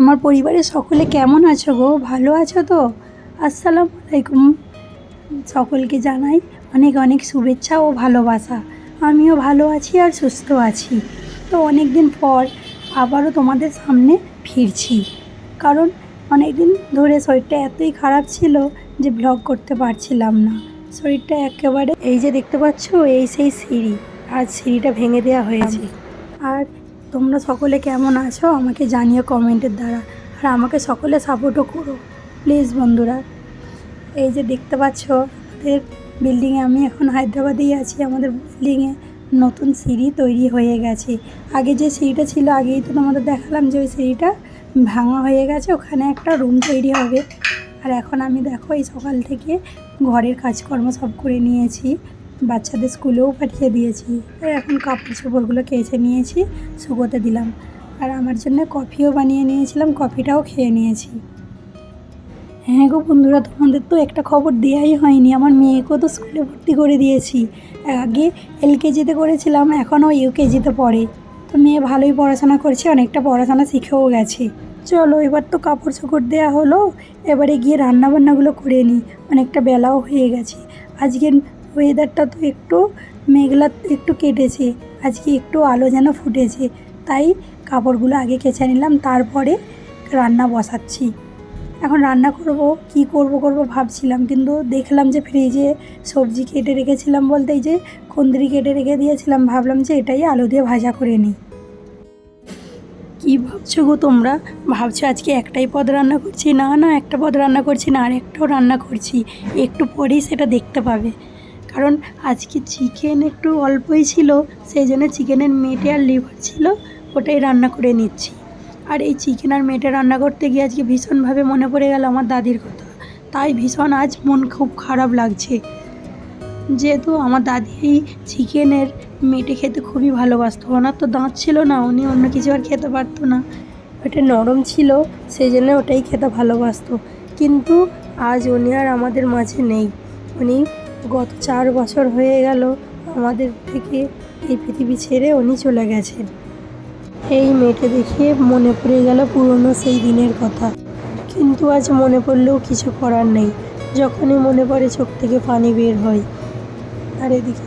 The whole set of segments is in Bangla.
আমার পরিবারের সকলে কেমন আছো গো? ভালো আছো তো? আসসালামু আলাইকুম। সকলকে জানাই অনেক অনেক শুভেচ্ছা ও ভালোবাসা। আমিও ভালো আছি আর সুস্থ আছি। তো অনেক দিন পর আবারও তোমাদের সামনে ফিরছি। কারণ অনেক দিন ধরে শরীরটা এতই খারাপ ছিল যে ব্লগ করতে পারছিলাম না। শরীরটা একেবারে এই যে দেখতে পাচ্ছ, এই সেই সিঁড়ি। আজ সিঁড়িটা ভেঙে দেওয়া হয়েছে। আর তোমরা সকলে কেমন আছো? আমাকে জানিও কমেন্টের দ্বারা। আর আমাকে সকলে সাপোর্টও করো প্লিজ বন্ধুরা। এই যে দেখতে পাচ্ছ, আমাদের বিল্ডিংয়ে আমি এখন হায়দ্রাবাদেই আছি। আমাদের বিল্ডিংয়ে নতুন সিঁড়ি তৈরি হয়ে গেছে। আগে যে সিঁড়িটা ছিল, আগেই তো তোমাদের দেখালাম যে ওই সিঁড়িটা ভাঙা হয়ে গেছে। ওখানে একটা রুম তৈরি হবে। আর এখন আমি দেখো, এই সকাল থেকে ঘরের কাজকর্ম সব করে নিয়েছি। বাচ্চাদের স্কুলেও পাঠিয়ে দিয়েছি। আর এখন কাপড় চোপড়গুলো কেচে নিয়েছি, শুকোতে দিলাম। আর আমার জন্য কফিও বানিয়ে নিয়েছিলাম, কফিটাও খেয়ে নিয়েছি। হ্যাঁ গো বন্ধুরা, তোমাদের তো একটা খবর দেওয়াই হয়নি। আমার মেয়েকেও তো স্কুলে ভর্তি করে দিয়েছি। আগে এলকেজিতে করেছিলাম, এখনও ইউকেজিতে পড়ে। তো মেয়ে ভালোই পড়াশোনা করছে, অনেকটা পড়াশোনা শিখেও গেছে। চলো এবার তো কাপড় চোপড় দেওয়া হলো, এবারে গিয়ে রান্নাবান্নাগুলো করে নিই। অনেকটা বেলাও হয়ে গেছে। আজকের ওয়েদারটা তো একটু মেঘলা, একটু কেটেছে। আজকে একটু আলো যেন ফুটেছে। তাই কাপড়গুলো আগে কেচে নিলাম, তারপরে রান্না বসাচ্ছি। এখন রান্না করব, কি করব করব ভাবছিলাম, কিন্তু দেখলাম যে ফ্রিজে সবজি কেটে রেখেছিলাম বলতে এই যে কুন্দরি কেটে রেখে দিয়েছিলাম, ভাবলাম যে এটাই আলু দিয়ে ভাজা করে নিই। কি ভাবছ গো তোমরা? ভাবছ আজকে একটাই পদ রান্না করছি? না না, একটা পদ রান্না করছি না, আর একটাও রান্না করছি। একটু পরেই সেটা দেখতে পাবে। কারণ আজকে চিকেন একটু অল্পই ছিল, সেই জন্য চিকেনের মেটে আর লিভার ছিল, ওটাই রান্না করে নিচ্ছি। আর এই চিকেন আর মেটে রান্না করতে গিয়ে আজকে ভীষণভাবে মনে পড়ে গেল আমার দাদির কথা। তাই ভীষণ আজ মন খুব খারাপ লাগছে। যেহেতু আমার দাদি এই চিকেনের মেটে খেতে খুবই ভালোবাসতো, ওনার তো দাঁত ছিল না, উনি অন্য কিছু আর খেতে পারতো না। ওটা নরম ছিল, সেই জন্য ওটাই খেতে ভালোবাসতো। কিন্তু আজ উনি আর আমাদের মাঝে নেই। উনি গত চার বছর হয়ে গেল আমাদের থেকে এই পৃথিবী ছেড়ে উনি চলে গেছেন। এই মেয়েটা দেখে মনে পড়ে গেল পুরনো সেই দিনের কথা। কিন্তু আজ মনে পড়লেও কিছু করার নেই। যখনই মনে পড়ে চোখ থেকে পানি বের হয়। আর এদিকে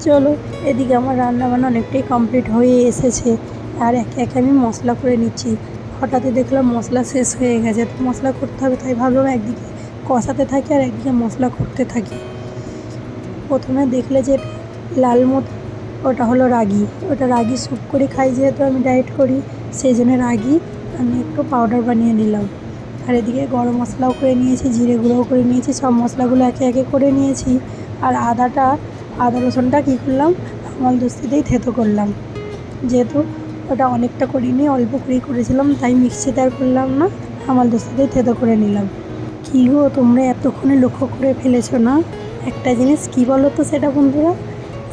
চলো, এদিকে আমার রান্না বান্না অনেকটাই কমপ্লিট হয়ে এসেছে। আর একে একে আমি মশলা করে নিচ্ছি। হঠাৎই দেখলাম মশলা শেষ হয়ে গেছে। তো মশলা করতে হবে তাই ভাবলাম একদিকে কষাতে থাকি আর একদিকে মশলা করতে থাকি। প্রথমে দেখলে যে লাল মতো ওটা হলো রাগি। ওটা রাগি স্যুপ করে খাই যেহেতু আমি ডায়েট করি, সেই জন্য রাগি। আমি একটু পাউডার বানিয়ে নিলাম। আর এদিকে গরম মশলাও করে নিয়েছি, জিরে গুঁড়োও করে নিয়েছি, সব মশলাগুলো একে একে করে নিয়েছি। আর আদাটা, আদা রসুনটা কী করলাম? আমল দস্তিতেই থেতো করলাম। যেহেতু ওটা অনেকটা করিনি, অল্প করেই করেছিলাম, তাই মিক্সিতে আর করলাম না, আমল দস্তিতেই থেতো করে নিলাম। কী গো, তোমরা এতক্ষণে লক্ষ্য করে ফেলেছো না? একটা জিনিস কী বলো তো সেটা বন্ধুরা?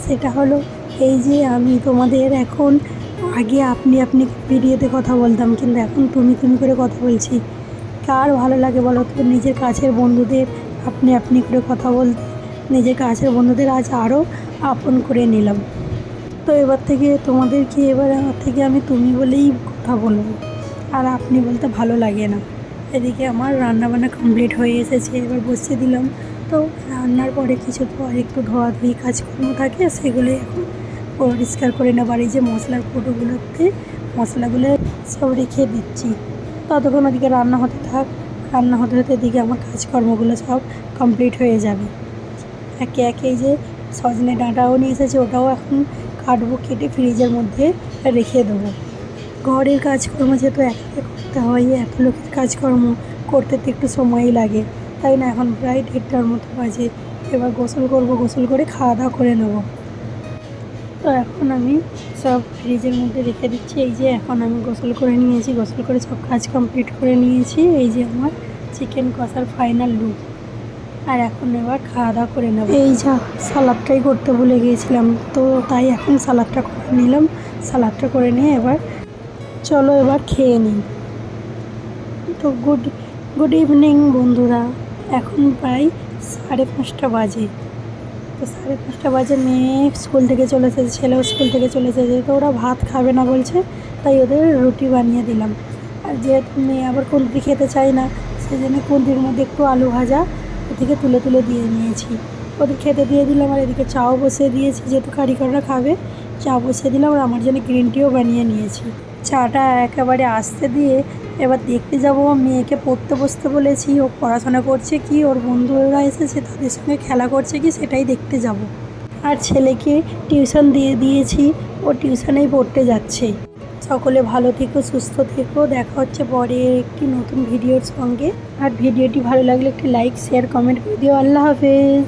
সেটা হলো, এই যে আমি তোমাদের এখন, আগে আপনি আপনি ভিডিওতে কথা বলতাম, কিন্তু এখন তুমি তুমি করে কথা বলছি। কার ভালো লাগে বলো তো? নিজের কাছের বন্ধুদের আপনি আপনি করে কথা বলতে নিজের কাছের বন্ধুদের আজ আরও আপন করে নিলাম। তো এবার থেকে তোমাদেরকে, এবার আমার থেকে আমি তুমি বলেই কথা বলব। আর আপনি বলতে ভালো লাগে না। এদিকে আমার রান্নাবান্না কমপ্লিট হয়ে এসেছে, এবার বসিয়ে দিলাম। তো রান্নার পরে কিছু পর একটু ধোয়াধুয়ি কাজকর্ম থাকে সেগুলো এখন পরিষ্কার করে নেবার। এই যে মশলার কৌটোগুলোতে মশলাগুলো সব রেখে দিচ্ছি। ততক্ষণ ওদিকে রান্না হতে থাক, রান্না হতে হতে এদিকে আমার কাজকর্মগুলো সব কমপ্লিট হয়ে যাবে। একে একে যে সজনে ডাঁটাও নিয়ে এসেছে, ওটাও এখন কাটবো, কেটে ফ্রিজের মধ্যে রেখে দেবো। ঘরের কাজকর্ম যেহেতু একে করতে হয় এত লোকের কাজকর্ম করতে তো একটু সময়ই লাগে। তাই না? এখন প্রায় দেড়টার মতো বাজে। এবার গোসল করব, গোসল করে খাওয়া দাওয়া করে নেব। তো এখন আমি সব ফ্রিজের মধ্যে রেখে দিচ্ছি। এই যে এখন আমি গোসল করে নিয়েছি। গোসল করে সব কাজ কমপ্লিট করে নিয়েছি। এই যে আমার চিকেন কষার ফাইনাল লুক। আর এখন এবার খাওয়া দাওয়া করে নেব। এই যা, সালাদটাই করতে ভুলে গিয়েছিলাম। তো তাই এখন সালাদটা করে নিলাম। সালাদটা করে নিয়ে এবার চলো এবার খেয়ে নিই। তো গুড গুড ইভিনিং বন্ধুরা। এখন প্রায় সাড়ে পাঁচটা বাজে। তো সাড়ে পাঁচটা বাজে, মেয়ে স্কুল থেকে চলে এসেছে, ছেলেও স্কুল থেকে চলে এসেছে। তো ওরা ভাত খাবে না বলছে, তাই ওদের রুটি বানিয়ে দিলাম। আর যেহেতু মেয়ে আবার কুন্দ্রি খেতে চায় না সেই জন্য কুন্দ্রির মধ্যে একটু আলু ভাজা ওদিকে তুলে তুলে দিয়ে নিয়েছি। ওদের খেতে দিয়ে দিলাম আর এদিকে চাও বসিয়ে দিয়েছি, যেহেতু কারিগররা খাবে চা বসিয়ে দিলাম আর আমার জন্য গ্রিন টিও বানিয়ে নিয়েছি। চাটা একেবারে আসতে দিয়ে এবার দেখতে যাব মেয়েকে পড়তে বসতে বলেছি, ও পড়াশোনা করছে কি, ওর বন্ধুরা এসেছে তাদের সঙ্গে খেলা করছে কি, সেটাই দেখতে যাব। আর ছেলেকে টিউশন দিয়ে দিয়েছি, ও টিউশনেই পড়তে যাচ্ছে। সকলে ভালো থেকো, সুস্থ থেকো, দেখা হচ্ছে পরে একটি নতুন ভিডিওর সঙ্গে। আর ভিডিওটি ভালো লাগলে একটি লাইক শেয়ার কমেন্ট করে দিও। আল্লাহ হাফেজ।